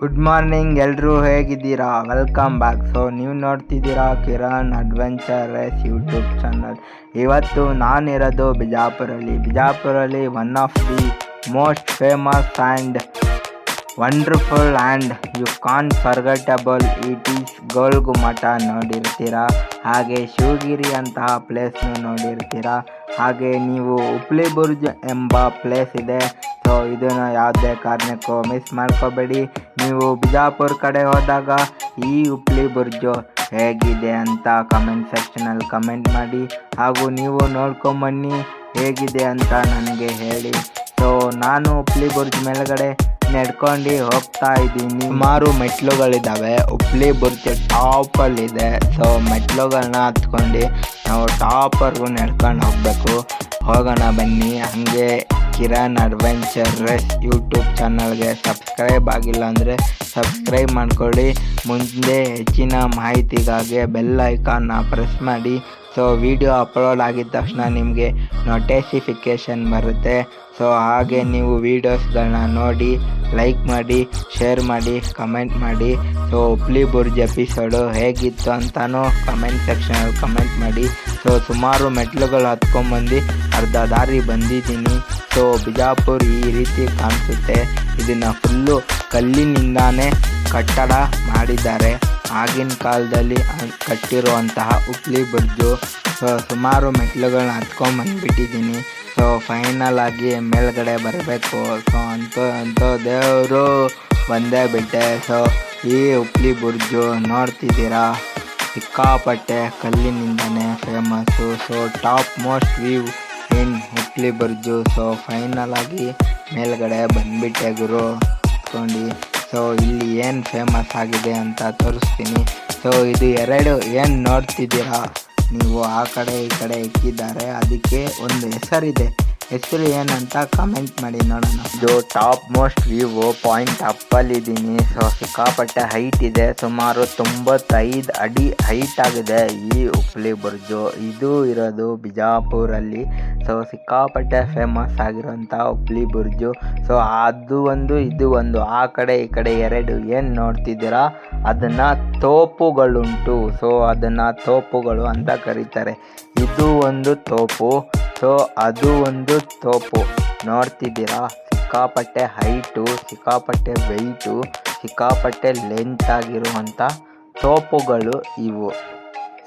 Good morning ಎಲ್ಲರೂ ಹೇಗಿದ್ದೀರಾ? Welcome back so ನೀವು ನೋಡ್ತಿದ್ದೀರಾ Kiran adventure race YouTube channel ಇವತ್ತು ನಾನಿರೋದು ಬಿಜಾಪುರಲ್ಲಿ. ಬಿಜಾಪುರಲ್ಲಿ one of the most famous and wonderful and unforgettable it is Gol Gumbaz ನೋಡಿರ್ತೀರಾ? ಹಾಗೆ ಶಿವಗಿರಿ ಅಂತಹ ಪ್ಲೇಸ್ನು ನೋಡಿರ್ತೀರಾ? ಹಾಗೆ ನೀವು ಉಪ್ಲಿ ಬುರ್ಜ್ ಎಂಬ ಪ್ಲೇಸ್ ಇದೆ. ಸೊ ಇದನ್ನು ಯಾವುದೇ ಕಾರಣಕ್ಕೂ ಮಿಸ್ ಮಾಡ್ಕೋಬೇಡಿ. ನೀವು ಬಿಜಾಪುರ ಕಡೆ ಹೋದಾಗ ಈ ಉಪ್ಲಿ ಬುರ್ಜು ಹೇಗಿದೆ ಅಂತ ಕಮೆಂಟ್ ಸೆಕ್ಷನಲ್ಲಿ ಕಮೆಂಟ್ ಮಾಡಿ. ಹಾಗೂ ನೀವು ನೋಡ್ಕೊಂಬನ್ನಿ ಹೇಗಿದೆ ಅಂತ ನನಗೆ ಹೇಳಿ. ಸೊ ನಾನು ಉಪ್ಲಿ ಬುರ್ಜ್ ಮೇಲ್ಗಡೆ ನಡ್ಕೊಂಡು ಹೋಗ್ತಾ ಇದ್ದೀನಿ. ಸುಮಾರು ಮೆಟ್ಲುಗಳಿದ್ದಾವೆ. ಉಪ್ಲಿ ಬುರ್ಜ್ ಟಾಪಲ್ಲಿದೆ ಸೊ ಮೆಟ್ಲುಗಳನ್ನ ಹತ್ಕೊಂಡು ನಾವು ಟಾಪರ್ಗೂ ನಡ್ಕೊಂಡು ಹೋಗಬೇಕು. ಹೋಗೋಣ ಬನ್ನಿ. ಹಾಗೆ ಕಿರಣ್ ಅಡ್ವೆಂಚರ್ ರೆಸ್ ಯೂಟ್ಯೂಬ್ ಚಾನಲ್ಗೆ ಸಬ್ಸ್ಕ್ರೈಬ್ ಆಗಿಲ್ಲ ಅಂದರೆ ಸಬ್ಸ್ಕ್ರೈಬ್ ಮಾಡಿಕೊಳ್ಳಿ. ಮುಂದೆ ಹೆಚ್ಚಿನ ಮಾಹಿತಿಗಾಗಿ ಬೆಲ್ ಐಕಾನ್ನ ಪ್ರೆಸ್ ಮಾಡಿ. ಸೊ ವಿಡಿಯೋ ಅಪ್ಲೋಡ್ ಆಗಿದ ತಕ್ಷಣ ನಿಮಗೆ ನೋಟಿಫಿಕೇಷನ್ ಬರುತ್ತೆ. ಸೊ ಹಾಗೆ ನೀವು ವೀಡಿಯೋಸ್ಗಳನ್ನ ನೋಡಿ ಲೈಕ್ ಮಾಡಿ ಶೇರ್ ಮಾಡಿ ಕಮೆಂಟ್ ಮಾಡಿ. ಸೊ ಉಪ್ಲಿ ಬುರ್ಜ್ ಎಪಿಸೋಡು ಹೇಗಿತ್ತು ಅಂತಲೂ ಕಮೆಂಟ್ ಸೆಕ್ಷನಲ್ಲಿ ಕಮೆಂಟ್ ಮಾಡಿ. ಸೊ ಸುಮಾರು ಮೆಟ್ಲುಗಳು ಹತ್ಕೊಂಡ್ಬಂದು ಅರ್ಧ ದಾರಿ ಬಂದಿದ್ದೀನಿ. ಸೊ ಬಿಜಾಪುರ್ ಈ ರೀತಿ ಕಾಣಿಸುತ್ತೆ. ಇದನ್ನು ಫುಲ್ಲು ಕಲ್ಲಿನಿಂದಾನೇ ಕಟ್ಟಡ ಮಾಡಿದ್ದಾರೆ. ಆಗಿನ ಕಾಲದಲ್ಲಿ ಕಟ್ಟಿರುವಂತಹ ಉಪ್ಲಿ ಬ್ರಿಡ್ಜು ಸೊ ಸುಮಾರು ಮೆಟ್ಲುಗಳನ್ನ ಹತ್ಕೊಂಡ್ಬಂದ್ಬಿಟ್ಟಿದ್ದೀನಿ ಸೊ ಫೈನಲ್ ಆಗಿ ಮೇಲ್ಗಡೆ ಬರಬೇಕು. ಸೊ, ಅಂತ ಅಂತ ದೇವರು ಬಂದೇ ಬಿಟ್ಟೆ. ಸೊ, ಈ ಉಪ್ಲಿ ಬುರ್ಜು ನೋಡ್ತಿದ್ದೀರಾ? ಸಿಕ್ಕಾಪಟ್ಟೆ ಕಲ್ಲಿನಿಂದನೇ famous so top most view in Upli Burj so final ಆಗಿ ಮೇಲ್ಗಡೆ ಬಂದ್ಬಿಟ್ಟೆ ಗುರು. ಕುತ್ಕೊಂಡು ಸೊ ಇಲ್ಲಿ ಏನು ಫೇಮಸ್ ಆಗಿದೆ ಅಂತ ತೋರಿಸ್ತೀನಿ. ಸೊ ಇದು ಎರಡು ಏನು ನೋಡ್ತಿದ್ದೀರಾ? ನೀವು ಆ ಕಡೆ ಈ ಕಡೆ ಇಕ್ಕಿದ್ದಾರೆ. ಅದಕ್ಕೆ ಒಂದು ಹೆಸರಿದೆ. ಹೆಸರು ಏನಂತ ಕಮೆಂಟ್ ಮಾಡಿ ನೋಡೋಣ. ಇದು ಟಾಪ್ ಮೋಸ್ಟ್ ವ್ಯೂ ಪಾಯಿಂಟ್ ಅಪ್ಪಲ್ಲಿದ್ದೀನಿ. ಸೊ ಸಿಕ್ಕಾಪಟ್ಟೆ ಹೈಟ್ ಇದೆ. ಸುಮಾರು ತೊಂಬತ್ತೈದು ಅಡಿ ಹೈಟ್ ಆಗಿದೆ ಈ ಉಪ್ಲಿ ಬುರ್ಜು. ಇದು ಇರೋದು ಬಿಜಾಪುರಲ್ಲಿ. ಸೊ ಸಿಕ್ಕಾಪಟ್ಟೆ ಫೇಮಸ್ ಆಗಿರುವಂಥ ಉಪ್ಲಿ ಬುರ್ಜು. ಸೊ ಅದು ಒಂದು, ಇದು ಒಂದು. ಆ ಕಡೆ, ಈ ಕಡೆ ಎರಡು ಏನು ನೋಡ್ತಿದ್ದೀರಾ? ಅದನ್ನು ತೋಪುಗಳುಂಟು. ಸೊ ಅದನ್ನು ತೋಪುಗಳು ಅಂತ ಕರೀತಾರೆ. ಇದು ಒಂದು ತೋಪು. ಸೊ, ಅದು ಒಂದು ತೋಪು. ನೋಡ್ತಿದ್ದೀರಾ? ಸಿಕ್ಕಾಪಟ್ಟೆ ಹೈಟು ಸಿಕ್ಕಾಪಟ್ಟೆ ವೆಯ್ಟು ಸಿಕ್ಕಾಪಟ್ಟೆ ಲೆಂತ್ ಆಗಿರುವಂಥ ತೋಪುಗಳು ಇವು.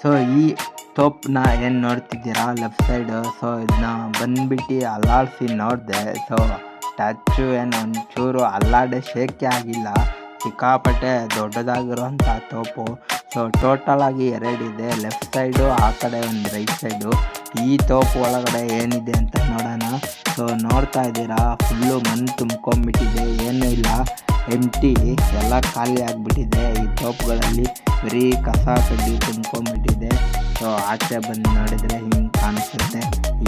ಸೊ, ಈ ತೋಪನ್ನ ಏನು ನೋಡ್ತಿದ್ದೀರಾ? ಲೆಫ್ಟ್ ಸೈಡು ಸೊ ಇದನ್ನ ಬಂದ್ಬಿಟ್ಟು ಅಲ್ಲಾಡಿಸಿ ನೋಡಿದೆ. ಸೊ ಟಚ್ಚು ಏನು ಒಂಚೂರು ಅಲ್ಲಾಡೆ ಶೇಕೆ ಆಗಿಲ್ಲ. ಸಿಕ್ಕಾಪಟ್ಟೆ ದೊಡ್ಡದಾಗಿರುವಂಥ ತೋಪು. ಸೊ ಟೋಟಲ್ ಆಗಿ ಎರಡಿದೆ ಲೆಫ್ಟ್ ಸೈಡು ಆ ಕಡೆ ಒಂದು ರೈಟ್ ಸೈಡು ಈ ತೋಪು ಒಳಗಡೆ ಏನಿದೆ ಅಂತ ನೋಡೋಣ. ಸೊ ನೋಡ್ತಾ ಇದ್ದೀರಾ? ಫುಲ್ಲು ಮಣ್ಣು ತುಂಬ್ಕೊಂಬಿಟ್ಟಿದೆ ಏನೂ ಇಲ್ಲ. ಎಂಟಿ ಎಲ್ಲ ಖಾಲಿ ಆಗಿಬಿಟ್ಟಿದೆ. ಈ ತೋಪುಗಳಲ್ಲಿ ಬರೀ ಕಸ, ಕಡ್ಡಿ ತುಂಬ್ಕೊಂಬಿಟ್ಟಿದೆ ಸೊ ಆಚೆ ಬಂದು ನೋಡಿದರೆ ಹಿಂಗೆ ಕಾಣಿಸುತ್ತೆ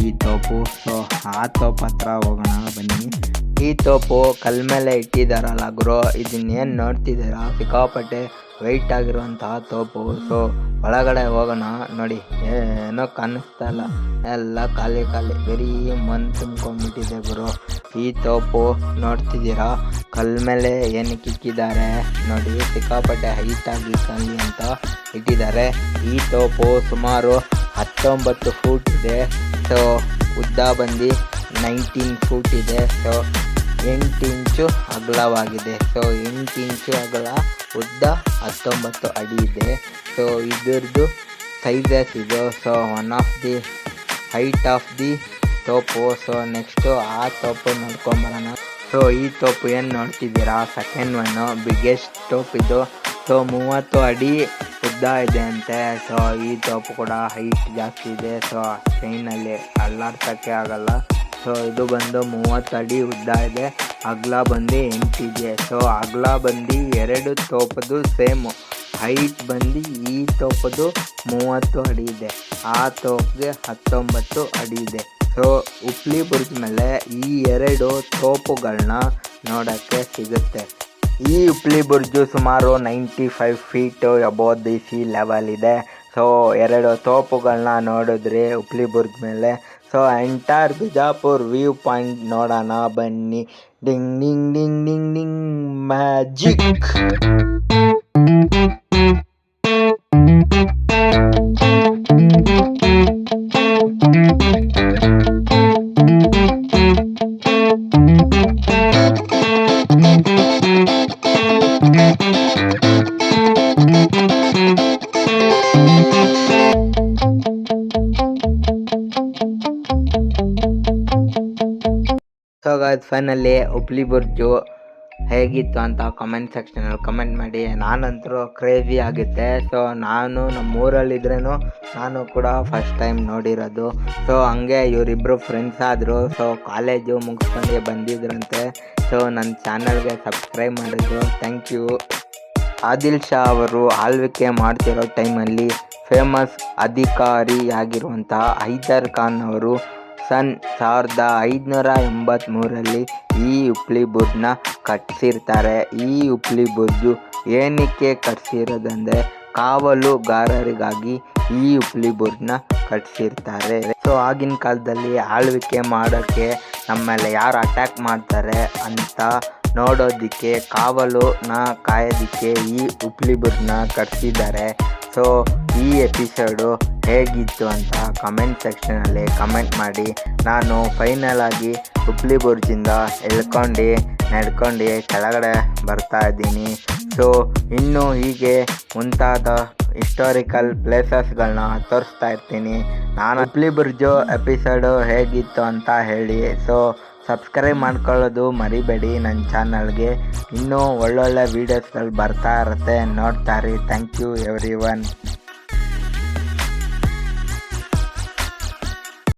ಈ ತೋಪು ಸೊ ಆ ತೋಪ ಹತ್ರ ಹೋಗೋಣ, ಬನ್ನಿ. ಈ ತೋಪು ಕಲ್ಮೇಲೆ ಇಟ್ಟಿದ್ದಾರಲ್ಲ ಗುರು, ಇದನ್ನೇನು ನೋಡ್ತಿದ್ದೀರಾ? ಸಿಕ್ಕಾಪಟ್ಟೆ ವೆಯ್ಟ್ ಆಗಿರುವಂತಹ ತೋಪು. ಸೊ ಒಳಗಡೆ ಹೋಗೋಣ ನೋಡಿ. ಏನೋ ಕಾಣಿಸ್ತಾ ಇಲ್ಲ. ಎಲ್ಲ ಖಾಲಿ ಖಾಲಿ. ಬರೀ ಮನ್ ತುಂಬ್ಕೊಂಡ್ಬಿಟ್ಟಿದೆ ಗುರು. ಈ ತೋಪು ನೋಡ್ತಿದ್ದೀರಾ? ಕಲ್ ಮೇಲೆ ಏನಕ್ಕೆ ಇಕ್ಕಿದ್ದಾರೆ ನೋಡಿ, ಸಿಕ್ಕಾಪಟ್ಟೆ ಹೈಟ್ ಆಗಿ ಕಲ್ಲಿ ಅಂತ ಇಟ್ಟಿದ್ದಾರೆ. ಈ ತೋಪು ಸುಮಾರು ಹತ್ತೊಂಬತ್ತು ಫೂಟ್ ಇದೆ. ಸೊ ಉದ್ದ ಬಂದು ನೈನ್ಟೀನ್ ಫೂಟ್ ಇದೆ. ಸೊ ಎಂಟು ಇಂಚು ಅಗಲವಾಗಿದೆ. ಸೊ ಎಂಟು ಇಂಚು ಅಗಲ ಉದ್ದ ಹತ್ತೊಂಬತ್ತು ಅಡಿ ಇದೆ. ಸೊ ಇದ್ರದ್ದು ಸೈಜಸ್ ಇದು? So one of the height of the ತೋಪು ಸೊ ನೆಕ್ಸ್ಟು ಆ ತೋಪು ನೋಡ್ಕೊಂಬರೋಣ ಸೊ ಈ ತೋಪು ಏನು ನೋಡ್ತಿದ್ದೀರಾ? ಸೆಕೆಂಡ್ ಒನ್ನು ಬಿಗ್ಗೆಸ್ಟ್ ತೋಪ್ ಇದು. ಸೊ ಮೂವತ್ತು ಅಡಿ ಉದ್ದ ಇದೆ ಅಂತೆ ಸೊ ಈ ತೋಪು ಕೂಡ ಹೈಟ್ ಜಾಸ್ತಿ ಇದೆ. ಸೊ ಚೈನಲ್ಲಿ ಅಲ್ಲಾಡ್ಸೋಕ್ಕೆ ಆಗಲ್ಲ. ಸೊ ಇದು ಬಂದು ಮೂವತ್ತು ಅಡಿ ಉದ್ದ ಇದೆ. ಅಗಲ ಬಂದು ಎಂಟಿದೆ ಸೊ ಅಗಲ ಬಂದು ಎರಡು ತೋಪದು ಸೇಮು ಹೈಟ್ ಬಂದು ಈ ತೋಪದು ಮೂವತ್ತು ಅಡಿ ಇದೆ. ಆ ತೋಪ್ಗೆ ಹತ್ತೊಂಬತ್ತು ಅಡಿ ಇದೆ. ಸೊ ಉಪ್ಲಿ ಬುರ್ಜ್ ಮೇಲೆ ಈ ಎರಡು ತೋಪುಗಳನ್ನ ನೋಡೋಕ್ಕೆ ಸಿಗುತ್ತೆ. ಈ ಉಪ್ಲಿ ಬುರ್ಜು ಸುಮಾರು ninety five feet above the sea level ಇದೆ. ಸೊ ಎರಡು ತೋಪುಗಳನ್ನ ನೋಡಿದ್ರೆ ಉಪ್ಲಿ ಬುರ್ಜ್ ಮೇಲೆ so entire Bijapur view point ನೋಡೋಣ ಬನ್ನಿ. Ding ding ding ding ding magic. Guys finally Hubli Burj ಹೇಗಿತ್ತು ಅಂತ ಕಮೆಂಟ್ ಸೆಕ್ಷನಲ್ಲಿ ಕಮೆಂಟ್ ಮಾಡಿ. ನಾನಂತರೂ ಕ್ರೇಜಿ ಆಗುತ್ತೆ ಸೊ ನಾನು ನಮ್ಮ ಊರಲ್ಲಿದ್ರೇನು ನಾನು ಕೂಡ ಫಸ್ಟ್ ಟೈಮ್ ನೋಡಿರೋದು. ಸೊ ಹಂಗೆ ಇವರಿಬ್ಬರು ಫ್ರೆಂಡ್ಸ್ ಆದರು. ಸೊ ಕಾಲೇಜು ಮುಗಿಸ್ಕೊಂಡು ಬಂದಿದ್ರಂತೆ. ಸೊ ನನ್ನ ಚಾನಲ್ಗೆ ಸಬ್ಸ್ಕ್ರೈಬ್ ಮಾಡಿದ್ರು. ಥ್ಯಾಂಕ್ ಯು ಆದಿಲ್ ಶಾ ಅವರು ಆಳ್ವಿಕೆ ಮಾಡ್ತಿರೋ ಟೈಮಲ್ಲಿ ಫೇಮಸ್ ಅಧಿಕಾರಿಯಾಗಿರುವಂತಹ ಹೈದರ್ ಖಾನ್ ಅವರು ಸನ್ ಸಾವಿರದ ಐದುನೂರ ಎಂಬತ್ತ್ಮೂರರಲ್ಲಿ ಈ ಉಪ್ಲಿ ಬುರ್ಜ್ನ ಕಟ್ಟಿಸಿರ್ತಾರೆ ಈ ಉಪ್ಲಿ ಬುರ್ಜು ಏನಕ್ಕೆ ಕಟ್ಟಿಸಿರೋದಂದ್ರೆ ಕಾವಲುಗಾರರಿಗಾಗಿ ಈ ಉಪ್ಲಿ ಬುರ್ಜ್ನ ಕಟ್ಟಿಸಿರ್ತಾರೆ ಸೊ ಆಗಿನ ಕಾಲದಲ್ಲಿ ಆಳ್ವಿಕೆ ಮಾಡೋಕ್ಕೆ ನಮ್ಮೇಲೆ ಯಾರು ಅಟ್ಯಾಕ್ ಮಾಡ್ತಾರೆ ಅಂತ ನೋಡೋದಕ್ಕೆ, ಕಾವಲುನ ಕಾಯೋದಕ್ಕೆ ಈ ಉಪ್ಲಿ ಬುರ್ಜ್ನ ಕಟ್ಟಿಸಿದ್ದಾರೆ ಸೊ ಈ ಎಪಿಸೋಡು ಹೇಗಿತ್ತು ಅಂತ ಕಮೆಂಟ್ ಸೆಕ್ಷನಲ್ಲಿ ಕಮೆಂಟ್ ಮಾಡಿ. ನಾನು ಫೈನಲ್ ಆಗಿ ಹುಬ್ಳಿ ಬುರ್ಜಿಂದ ಎಳ್ಕೊಂಡು ನಡ್ಕೊಂಡು ಕೆಳಗಡೆ ಬರ್ತಾ ಇದ್ದೀನಿ. ಸೊ ಇನ್ನೂ ಹೀಗೆ ಮುಂತಾದ ಹಿಸ್ಟಾರಿಕಲ್ ಪ್ಲೇಸಸ್ಗಳನ್ನ ತೋರಿಸ್ತಾ ಇರ್ತೀನಿ. ನಾನು ಹುಬ್ಳಿ ಬುರ್ಜು ಎಪಿಸೋಡು ಹೇಗಿತ್ತು ಅಂತ ಹೇಳಿ. ಸೊ ಸಬ್ಸ್ಕ್ರೈಬ್ ಮಾಡ್ಕೊಳ್ಳೋದು ಮರಿಬೇಡಿ ನನ್ನ ಚಾನಲ್ಗೆ. ಇನ್ನೂ ಒಳ್ಳೊಳ್ಳೆ ವೀಡಿಯೋಸ್ಗಳು ಬರ್ತಾ ಇರುತ್ತೆ. ನೋಡ್ತಾ ಇರಿ. Thank you every one